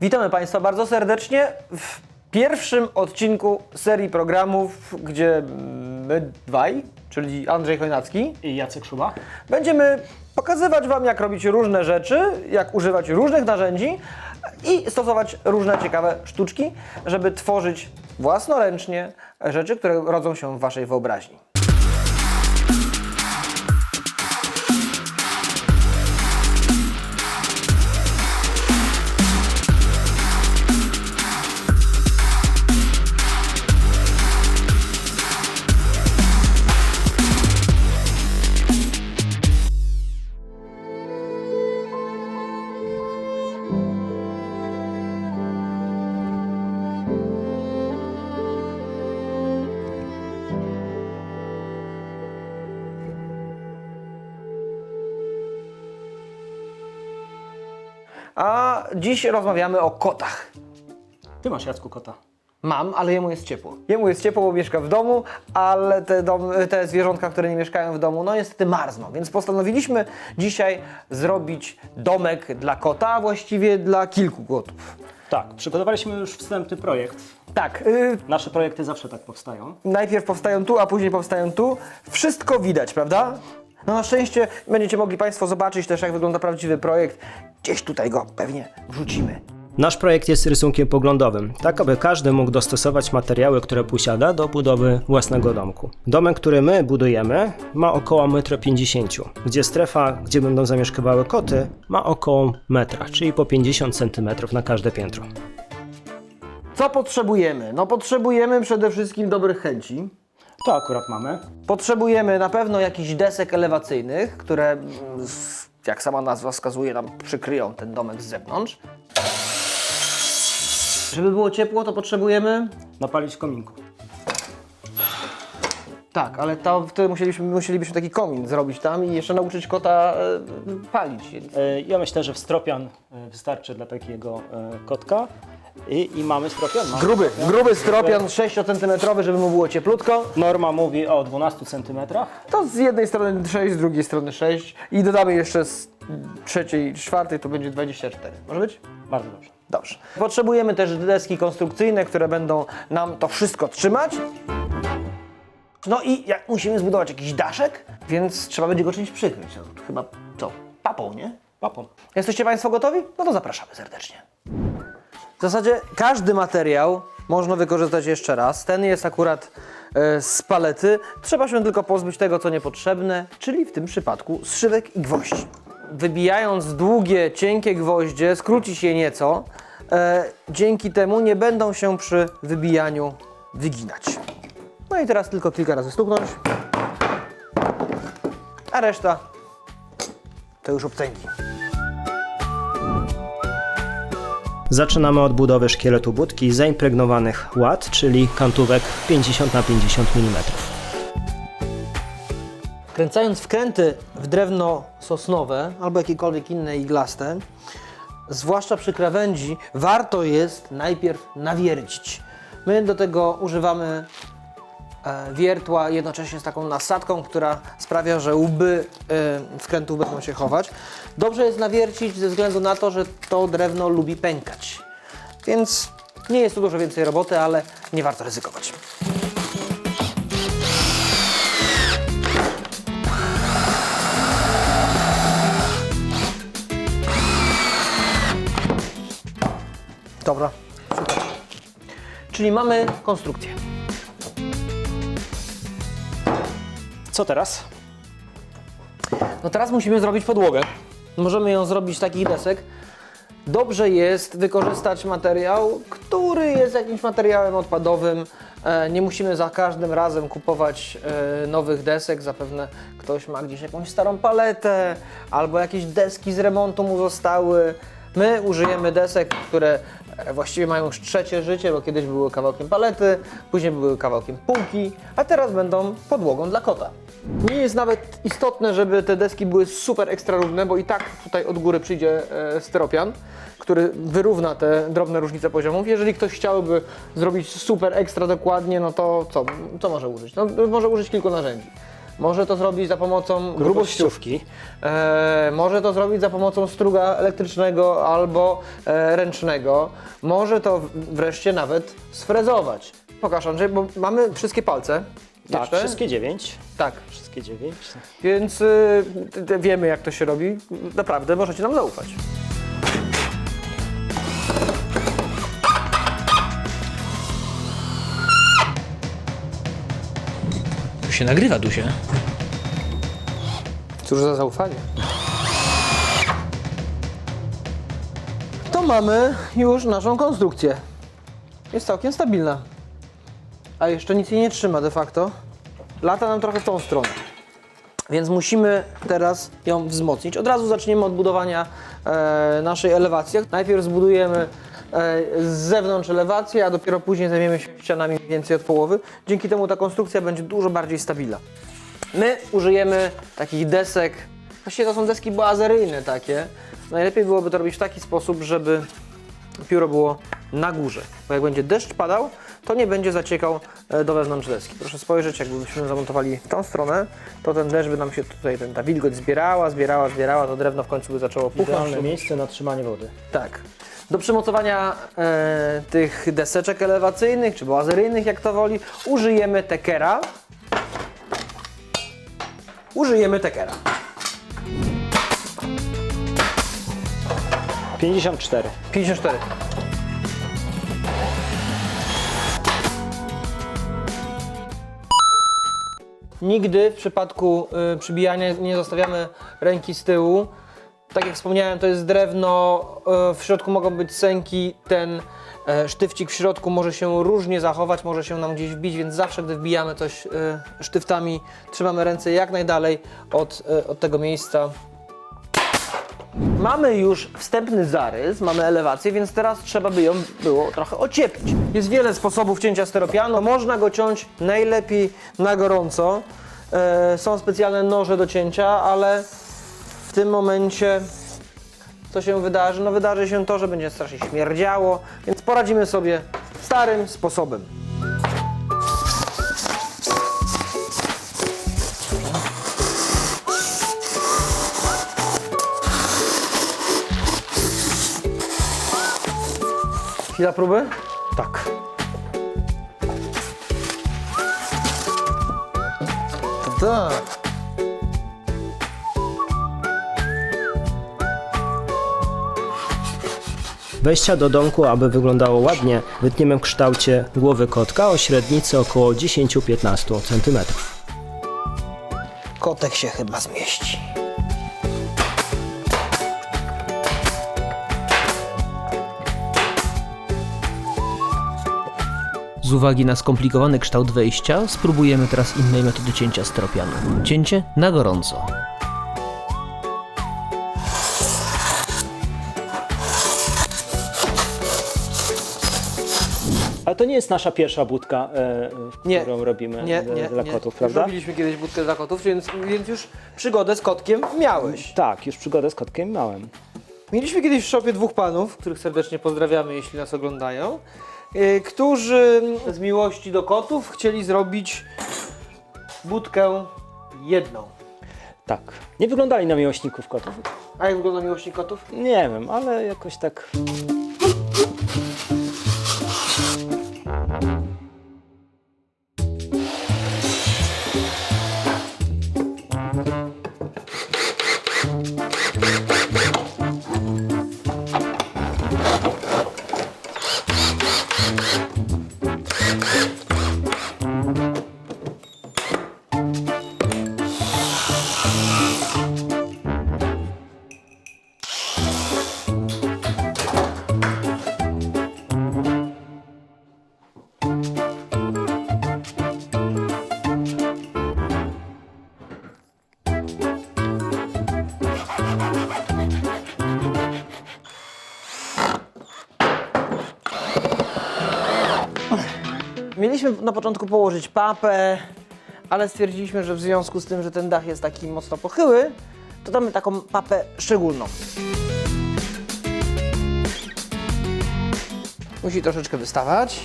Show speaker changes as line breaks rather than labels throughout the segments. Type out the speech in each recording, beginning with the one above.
Witamy Państwa bardzo serdecznie w pierwszym odcinku serii programów, gdzie my dwaj, czyli Andrzej Chojnacki,
I Jacek Szuba.
będziemy pokazywać Wam, jak robić różne rzeczy, jak używać różnych narzędzi i stosować różne ciekawe sztuczki, żeby tworzyć własnoręcznie rzeczy, które rodzą się w Waszej wyobraźni. A dziś rozmawiamy o kotach.
Ty masz Jacku kota.
Mam, ale jemu jest ciepło. Jemu jest ciepło, bo mieszka w domu, ale te, dom, te zwierzątka, które nie mieszkają w domu, no niestety marzną. Więc postanowiliśmy dzisiaj zrobić domek dla kota, a właściwie dla kilku kotów.
Tak, przygotowaliśmy już wstępny projekt.
Tak, y,
Nasze projekty zawsze tak powstają.
najpierw powstają tu, a później powstają tu. Wszystko widać, prawda? No na szczęście będziecie mogli Państwo zobaczyć też, jak wygląda prawdziwy projekt. Gdzieś tutaj go pewnie wrzucimy.
Nasz projekt jest rysunkiem poglądowym, tak aby każdy mógł dostosować materiały, które posiada do budowy własnego domku. Domek, który my budujemy, ma około 1,50 m, gdzie strefa, gdzie będą zamieszkiwały koty, ma około metra, czyli po 50 cm na każde piętro.
Co potrzebujemy? No potrzebujemy przede wszystkim dobrych chęci.
To akurat mamy.
Potrzebujemy na pewno jakichś desek elewacyjnych, które, mm, jak sama nazwa wskazuje, nam przykryją ten domek z zewnątrz. Żeby było ciepło, to potrzebujemy.
Napalić kominku.
Tak, ale to wtedy musielibyśmy, musielibyśmy taki komin zrobić tam i jeszcze nauczyć kota e, palić.
E, Ja myślę, że stropian e, wystarczy dla takiego e, kotka. I, i mamy stropian. Mamy
Gruby,
stropian.
gruby stropian 6 cm, żeby mu było cieplutko.
Norma mówi o 12 cm.
To z jednej strony 6, z drugiej strony 6 i dodamy jeszcze z trzeciej, czwartej, to będzie 24. Może być?
Bardzo dobrze.
Dobrze. Potrzebujemy też deski konstrukcyjne, które będą nam to wszystko trzymać. No i jak musimy zbudować jakiś daszek, więc trzeba będzie go czymś przykryć. No, chyba co? Papą, nie?
Papon.
Jesteście Państwo gotowi? No to zapraszamy serdecznie. W zasadzie każdy materiał można wykorzystać jeszcze raz. Ten jest akurat e, z palety. Trzeba się tylko pozbyć tego, co niepotrzebne, czyli w tym przypadku zszywek i gwoździ. Wybijając długie, cienkie gwoździe, skrócić je nieco. E, dzięki temu nie będą się przy wybijaniu wyginać. No i teraz tylko kilka razy stuknąć. A reszta to już obcęgi.
Zaczynamy od budowy szkieletu budki zaimpregnowanych ład, czyli kantówek 50 na 50 mm.
Kręcając wkręty w drewno sosnowe albo jakiekolwiek inne iglaste, zwłaszcza przy krawędzi, warto jest najpierw nawiercić. My do tego używamy wiertła jednocześnie z taką nasadką, która sprawia, że łby e, wkrętów będą się chować. Dobrze jest nawiercić ze względu na to, że to drewno lubi pękać. Więc nie jest tu dużo więcej roboty, ale nie warto ryzykować. Dobra, super. Czyli mamy konstrukcję.
Co teraz?
No teraz musimy zrobić podłogę. Możemy ją zrobić z takich desek. Dobrze jest wykorzystać materiał, który jest jakimś materiałem odpadowym. E, Nie musimy za każdym razem kupować e, nowych desek. Zapewne ktoś ma gdzieś jakąś starą paletę albo jakieś deski z remontu mu zostały. My użyjemy desek, które e, właściwie mają już trzecie życie, bo kiedyś były kawałkiem palety, później były kawałkiem półki, a teraz będą podłogą dla kota. Nie jest nawet istotne, żeby te deski były super ekstra równe, bo i tak tutaj od góry przyjdzie e, styropian, który wyrówna te drobne różnice poziomów. Jeżeli ktoś chciałby zrobić super ekstra dokładnie, no to co, co może użyć? No, może użyć kilku narzędzi. Może to zrobić za pomocą grubościówki. E, może to zrobić za pomocą struga elektrycznego albo e, ręcznego. Może to wreszcie nawet sfrezować. Pokaż Andrzej, bo mamy wszystkie palce.
Tak,
jeszcze.
wszystkie dziewięć.
Tak,
Wszystkie dziewięć.
więc y, wiemy jak to się robi. Naprawdę możecie nam zaufać. Tu się nagrywa, tu się. Cóż za zaufanie. To mamy już naszą konstrukcję. Jest całkiem stabilna. A jeszcze nic jej nie trzyma de facto. Lata nam trochę w tą stronę. Więc musimy teraz ją wzmocnić. Od razu zaczniemy od budowania e, naszej elewacji. Najpierw zbudujemy e, z zewnątrz elewację, a dopiero później zajmiemy się ścianami więcej od połowy. Dzięki temu ta konstrukcja będzie dużo bardziej stabilna. My użyjemy takich desek, właściwie to są deski bazeryjne takie. Najlepiej byłoby to robić w taki sposób, żeby pióro było na górze. Bo jak będzie deszcz padał, to nie będzie zaciekał e, do wewnątrz deski. Proszę spojrzeć, jakbyśmy zamontowali w tą stronę, to ten deszcz by nam się tutaj, ten, ta wilgoć zbierała, zbierała, zbierała, to drewno w końcu by zaczęło puchnąć.
Idealne miejsce na trzymanie wody.
Tak. Do przymocowania e, tych deseczek elewacyjnych, czy bazeryjnych, jak to woli, użyjemy tekera. Użyjemy tekera.
54.
54. Nigdy w przypadku y, przybijania nie zostawiamy ręki z tyłu. Tak jak wspomniałem, to jest drewno, y, w środku mogą być sęki, ten e, sztywcik w środku może się różnie zachować, może się nam gdzieś wbić, więc zawsze gdy wbijamy coś y, sztyftami, trzymamy ręce jak najdalej od, y, od tego miejsca, Mamy już wstępny zarys, mamy elewację, więc teraz trzeba by ją było trochę ocieplić. Jest wiele sposobów cięcia steropianu. Można go ciąć najlepiej na gorąco. E, są specjalne noże do cięcia, ale w tym momencie co się wydarzy? No wydarzy się to, że będzie strasznie śmierdziało, więc poradzimy sobie starym sposobem. Chwila próby?
Tak.
Tak.
Wejścia do domku, aby wyglądało ładnie, wytniemy w kształcie głowy kotka o średnicy około 10-15 cm.
Kotek się chyba zmieści.
Z uwagi na skomplikowany kształt wejścia, spróbujemy teraz innej metody cięcia stropianu. Cięcie na gorąco.
Ale to nie jest nasza pierwsza budka, e,
Nie.
którą robimy
Nie,
dla,
nie,
dla
nie.
kotów, prawda?
robiliśmy kiedyś budkę dla kotów, więc, więc już przygodę z kotkiem miałeś.
Tak, już przygodę z kotkiem miałem.
Mieliśmy kiedyś w szopie dwóch panów, których serdecznie pozdrawiamy, jeśli nas oglądają, którzy z miłości do kotów chcieli zrobić budkę jedną.
Tak. Nie wyglądali na miłośników kotów.
A jak wygląda miłośnik kotów?
Nie wiem, ale jakoś tak.
Mieliśmy na początku położyć papę, ale stwierdziliśmy, że w związku z tym, że ten dach jest taki mocno pochyły, to damy taką papę szczególną. Musi troszeczkę wystawać.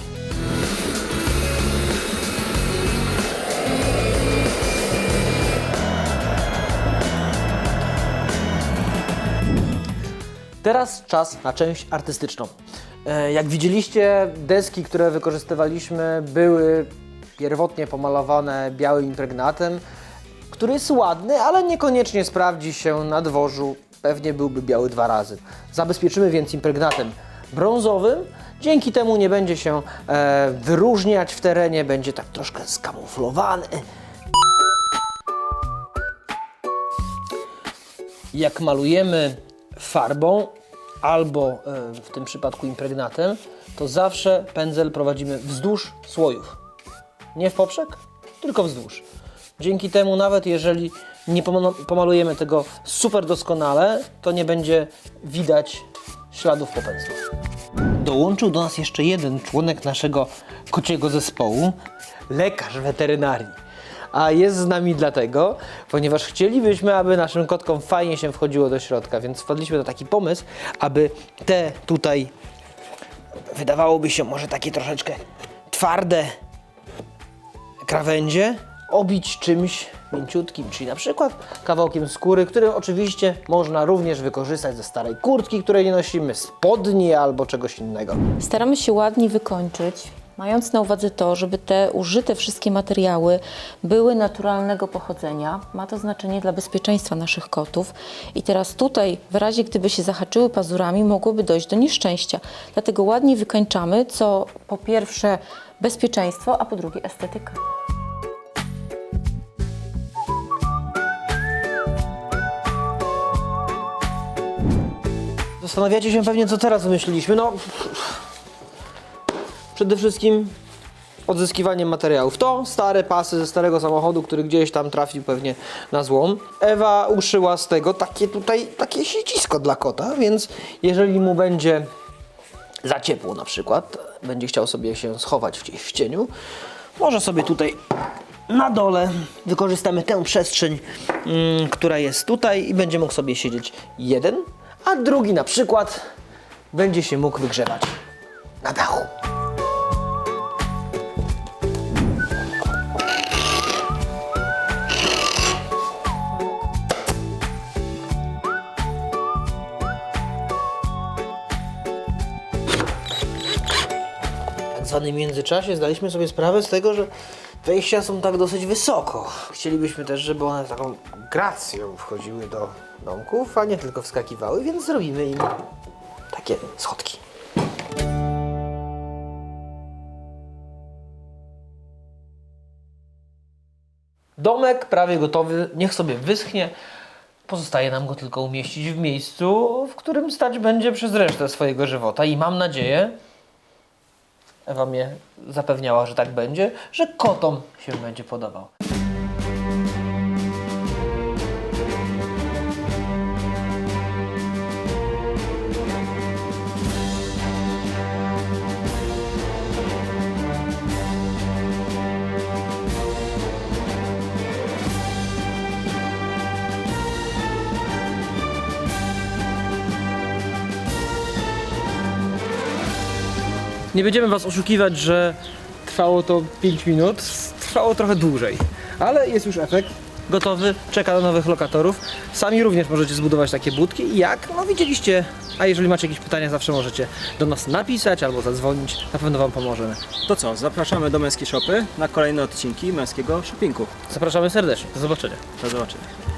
Teraz czas na część artystyczną. E, Jak widzieliście, deski, które wykorzystywaliśmy, były pierwotnie pomalowane białym impregnatem, który jest ładny, ale niekoniecznie sprawdzi się na dworzu. Pewnie byłby biały dwa razy. Zabezpieczymy więc impregnatem brązowym. Dzięki temu nie będzie się e, wyróżniać w terenie, będzie tak troszkę skamuflowany. jak malujemy farbą albo e, w tym przypadku impregnatem, to zawsze pędzel prowadzimy wzdłuż słojów. Nie w poprzek, tylko wzdłuż. Dzięki temu nawet jeżeli nie pomalujemy tego super doskonale, to nie będzie widać śladów po pędzlu. Dołączył do nas jeszcze jeden członek naszego kociego zespołu, lekarz weterynarii. A jest z nami dlatego, ponieważ chcielibyśmy, aby naszym kotkom fajnie się wchodziło do środka, więc wpadliśmy na taki pomysł, aby te tutaj, wydawałoby się może takie troszeczkę twarde krawędzie obić czymś mięciutkim, czyli na przykład kawałkiem skóry, który oczywiście można również wykorzystać ze starej kurtki, której nie nosimy, spodni albo czegoś innego.
Staramy się ładnie wykończyć, mając na uwadze to, żeby te użyte wszystkie materiały były naturalnego pochodzenia. Ma to znaczenie dla bezpieczeństwa naszych kotów. I teraz tutaj, w razie gdyby się zahaczyły pazurami, mogłoby dojść do nieszczęścia. Dlatego ładnie wykańczamy, co po pierwsze bezpieczeństwo, a po drugie estetyka.
Zastanawiacie się pewnie, co teraz wymyśliliśmy. No, przede wszystkim odzyskiwanie materiałów. To stare pasy ze starego samochodu, który gdzieś tam trafił pewnie na złom. Ewa uszyła z tego takie tutaj, takie siedzisko dla kota, więc jeżeli mu będzie za ciepło na przykład, będzie chciał sobie się schować gdzieś w cieniu, może sobie tutaj na dole wykorzystamy tę przestrzeń, mm, która jest tutaj i będzie mógł sobie siedzieć jeden, a drugi na przykład będzie się mógł wygrzewać na dachu. Zwanym międzyczasie zdaliśmy sobie sprawę z tego, że wejścia są tak dosyć wysoko. Chcielibyśmy też, żeby one taką gracją wchodziły do domków, a nie tylko wskakiwały, więc zrobimy im takie schodki. Domek prawie gotowy, niech sobie wyschnie. Pozostaje nam go tylko umieścić w miejscu, w którym stać będzie przez resztę swojego żywota i mam nadzieję, Ewa mnie zapewniała, że tak będzie, że kotom się będzie podobał. Nie będziemy Was oszukiwać, że trwało to 5 minut. Trwało trochę dłużej, ale jest już efekt. Gotowy, czeka na nowych lokatorów. Sami również możecie zbudować takie budki. Jak? No widzieliście. A jeżeli macie jakieś pytania, zawsze możecie do nas napisać albo zadzwonić. Na pewno Wam pomożemy.
To co, zapraszamy do Męskiej Shopy na kolejne odcinki Męskiego Shoppingu.
Zapraszamy serdecznie. Do zobaczenia.
Do zobaczenia.